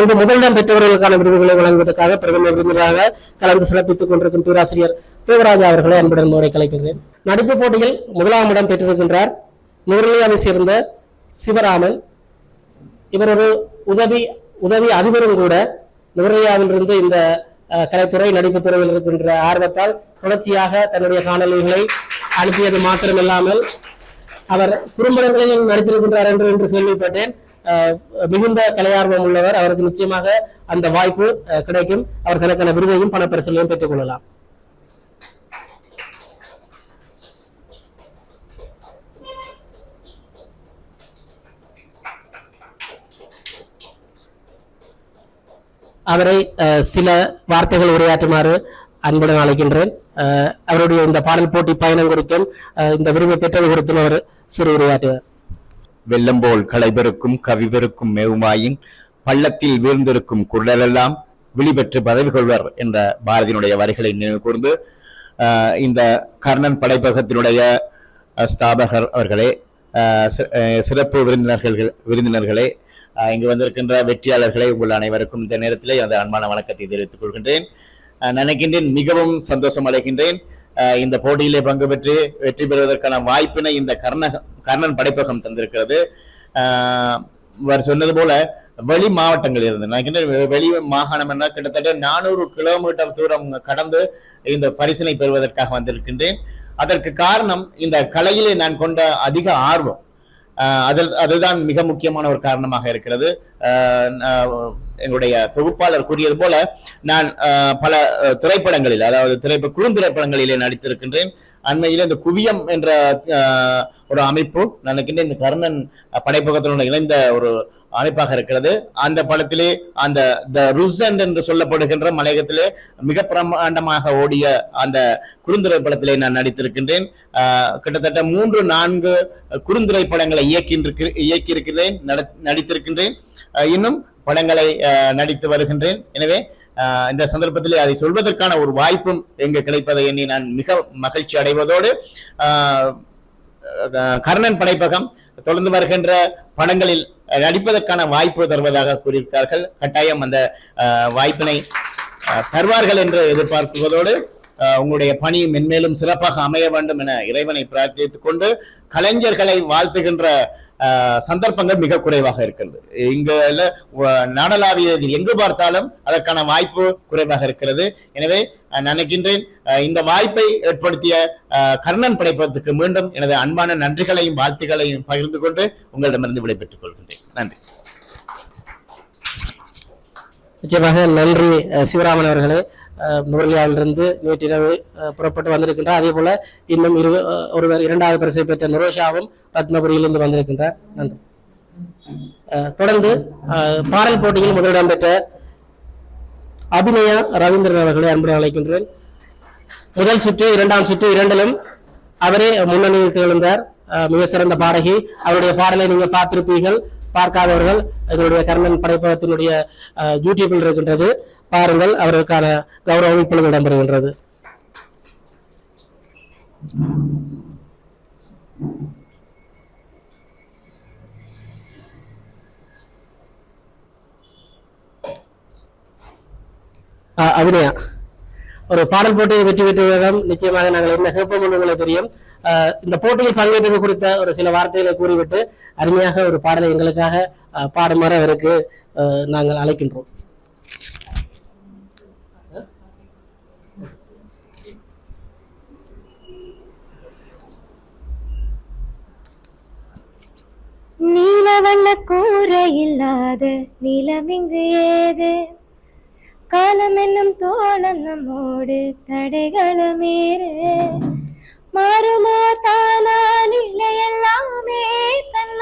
தொடர்ந்து முதலிடம் பெற்றவர்களுக்கான விருதுகளை வழங்குவதற்காக பிரதமர் விருந்தினராக கலந்து சிறப்பித்துக் கொண்டிருக்கும் பேராசிரியர் தேவராஜா அவர்களை அன்புடன் முறை கலைக்கின்றேன் நடிப்பு போட்டியில் முதலாம் இடம் பெற்றிருக்கின்றார். நுவரெலியாவை சேர்ந்த சிவராமன். இவர் ஒரு உதவி உதவி அதிபரும் கூட. நுவரெலியாவிலிருந்து இந்த கலைத்துறை நடிப்பு துறையில் இருக்கின்ற ஆர்வத்தால் தொடர்ச்சியாக தன்னுடைய காணொலிகளை அனுப்பியது மாத்திரமில்லாமல் அவர் குறும்படங்களில் நடித்திருக்கின்றார் என்று என்று கேள்விப்பட்டேன். மிகுந்த கலையார்வம் உள்ளவர். அவருக்கு நிச்சயமாக அந்த வாய்ப்பு கிடைக்கும். அவர் தனக்கான விருதையும் பணப்பரிசலையும் பெற்றுக் கொள்ளலாம். அவரை அஹ், சில வார்த்தைகள் உரையாற்றுமாறு அன்புடன் அழைக்கின்றேன். அஹ், அவருடைய இந்த பாடல் போட்டி பயணம் குறித்தும் இந்த விருது பெற்றது குறித்தும் அவர் சிறு உரையாற்றுவார். வெள்ளம்போல் களைபெருக்கும் கவிபெருக்கும் மேவுமாயின் பள்ளத்தில் வீழ்ந்திருக்கும் குரலெல்லாம் விழிபெற்று பதவி கொள்வர் என்ற பாரதியினுடைய வரிகளை நினைவு கூர்ந்து இந்த கர்ணன் படைப்பகத்தினுடைய ஸ்தாபகர் அவர்களே சிறப்பு விருந்தினர்கள் விருந்தினர்களே இங்கு வந்திருக்கின்ற வெற்றியாளர்களை உங்கள் அனைவருக்கும் இந்த நேரத்திலே எனது அன்பான வணக்கத்தை தெரிவித்துக் கொள்கின்றேன். நினைக்கின்றேன் மிகவும் சந்தோஷம் அடைகின்றேன். இந்த போட்டியிலே பங்கு பெற்று வெற்றி பெறுவதற்கான வாய்ப்பினை இந்த கர்ண கர்ணன் படைப்பகம் தந்திருக்கிறது. இவர் அவர் சொன்னது போல வெளி மாவட்டங்கள் இருந்து நான் வெளி மாகாணம் என்ன கிட்டத்தட்ட நானூறு கிலோமீட்டர் தூரம் கடந்து இந்த பரிசனை பெறுவதற்காக வந்திருக்கின்றேன். அதற்கு காரணம் இந்த கலையிலே நான் கொண்ட அதிக ஆர்வம். அதில் அதுதான் மிக முக்கியமான ஒரு காரணமாக இருக்கிறது. எங்களுடைய தொகுப்பாளர் கூறியது போல நான் பல திரைப்படங்களில் அதாவது திரைப்ப குறுந்திரைப்படங்களிலே நடித்திருக்கின்றேன். அண்மையில் இந்த குவியம் என்ற ஒரு அமைப்பு நினைக்கின்ற இந்த கர்ணன் படைப்பகத்தினுடைய இணைந்த ஒரு அமைப்பாக இருக்கிறது. அந்த படத்திலே அந்த த ருசண்ட் என்று சொல்லப்படுகின்ற மலையகத்திலே மிக பிரமாண்டமாக ஓடிய அந்த குறுந்திரைப்படத்திலே நான் நடித்திருக்கின்றேன். கிட்டத்தட்ட மூன்று நான்கு குறுந்திரைப்படங்களை இயக்கின்றிருக்க இயக்கியிருக்கிறேன் நடித்திருக்கின்றேன். இன்னும் படங்களை நடித்து வருகின்றேன். எனவே இந்த சந்தர்ப்பத்திலே அதை சொல்வதற்கான ஒரு வாய்ப்பும் எங்கு கிடைப்பதை எண்ணி நான் மிக மகிழ்ச்சி அடைவதோடு கர்ணன் படைப்பகம் தொடர்ந்து வருகின்ற படங்களில் நடிப்பதற்கான வாய்ப்பு தருவதாக கூறியிருக்கிறார்கள். கட்டாயம் அந்த வாய்ப்பினை தருவார்கள் என்று எதிர்பார்க்குவதோடு உங்களுடைய பணி மென்மேலும் சிறப்பாக அமைய வேண்டும் என இறைவனை பிரார்த்தித்துக் கொண்டு கலைஞர்களை வாழ்த்துகின்ற சந்தர்ப்பங்கள் மிக குறைவாக இருக்கிறது இங்க இல்ல, நாடளாவியதில் எங்கு பார்த்தாலும் அதற்கான வாய்ப்பு குறைவாக இருக்கிறது. எனவே நினைக்கின்றேன் இந்த வாய்ப்பை ஏற்படுத்திய கர்ணன் படைப்பதற்கு மீண்டும் எனது அன்பான நன்றிகளையும் வாழ்த்துக்களையும் பகிர்ந்து கொண்டு உங்களிடமிருந்து விடைபெற்றுக் கொள்கின்றேன். நன்றி. நிச்சயமாக நன்றி சிவராமன் அவர்களே. அஹ், நேற்றிரவு புறப்பட்டு வந்திருக்கின்றார். அதே போல இன்னும் இரு ஒருவர் இரண்டாவது பரிசை பெற்ற நுரோஷாவும் ரத்னபுரியிலிருந்து வந்திருக்கின்றார். நன்றி. தொடர்ந்து பாடல் போட்டியில் முதலிடம் பெற்ற அபிநயா ரவீந்திரன் அவர்களை அன்புடன் அழைக்கின்றேன். முதல் சுற்று இரண்டாம் சுற்று இரண்டிலும் அவரே முன்னணியில் திகழ்ந்தார். மிக சிறந்த பாடகி. அவருடைய பாடலை நீங்க பார்த்திருப்பீர்கள் பார்க்காதவர்கள். எங்களுடைய கர்ணன் படைப்பகத்தினுடைய அஹ், யூடியூபில் இருக்கின்றது. பாருங்கள் அவருக்கான கௌரவம் இப்பொழுது இடம்பெறுகின்றது. அபிநயா. ஒரு பாடல் போட்டியில் வெற்றி பெற்றவரிடம் நிச்சயமாக நாங்கள் என்ன கேட்போம் உங்களுக்கு தெரியும். அஹ், இந்த போட்டியில் பங்கேற்றது குறித்த ஒரு சில வார்த்தைகளை கூறிவிட்டு அருமையாக ஒரு பாடலை எங்களுக்காக அஹ், பாடுமாறு அவருக்கு அஹ், நாங்கள் அழைக்கின்றோம். கூரை இல்லாத நிலமிங்கு ஏது? காலம் என்னும் தோழன் நம்மோடு தடைகளும் ஏறு மாறுமோ தானால் இல்லையெல்லாமே தன்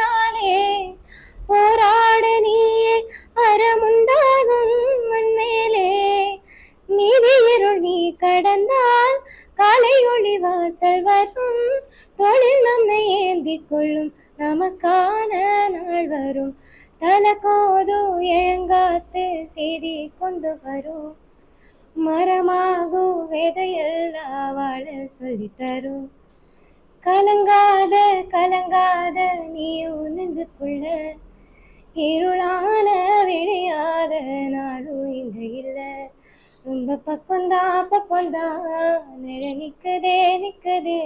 வாசல் வரும். தொழில் நம்மை ஏந்தி கொள்ளும். நமக்கான நாள் வரும். தலகோதோ எழுங்காத்து செய்தி கொண்டு வரும். மரமாகோ விதையெல்லாம் வாழ சொல்லித் தரும். கலங்காத கலங்காத நீயும் நெஞ்சுக்குள்ள. இருளான ரொம்ப பக்கம்தா பக்கம்தா நிழ நிக்குதே நிக்குதே.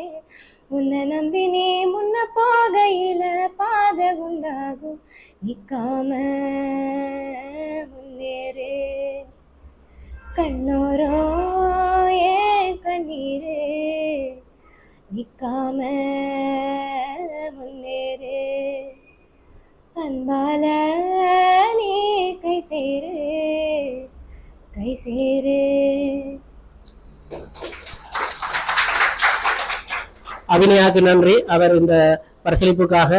உன்னை நம்பி நீ முன்ன போகையில பாதை உண்டாகும். நிக்காம முன்னேறு கண்ணோரோ ஏ கண்ணீரு? நிக்காம முன்னேறு அன்பால நீ கை சேரு. கை சேரு. அபிநயாக்கு நன்றி. அவர் இந்த பரிசளிப்புக்காக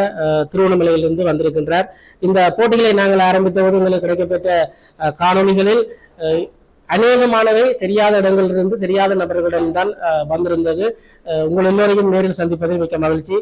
திருவண்ணாமலையிலிருந்து வந்திருக்கின்றார். இந்த போட்டிகளை நாங்கள் ஆரம்பித்த போது எங்களுக்கு கிடைக்கப்பட்ட காணொலிகளில் அநேகமானவை தெரியாத இடங்களிலிருந்து தெரியாத நபர்களிடம்தான் தான் வந்திருந்தது. உங்கள் எல்லோரையும் நேரில் சந்திப்பதில் மிக்க மகிழ்ச்சி.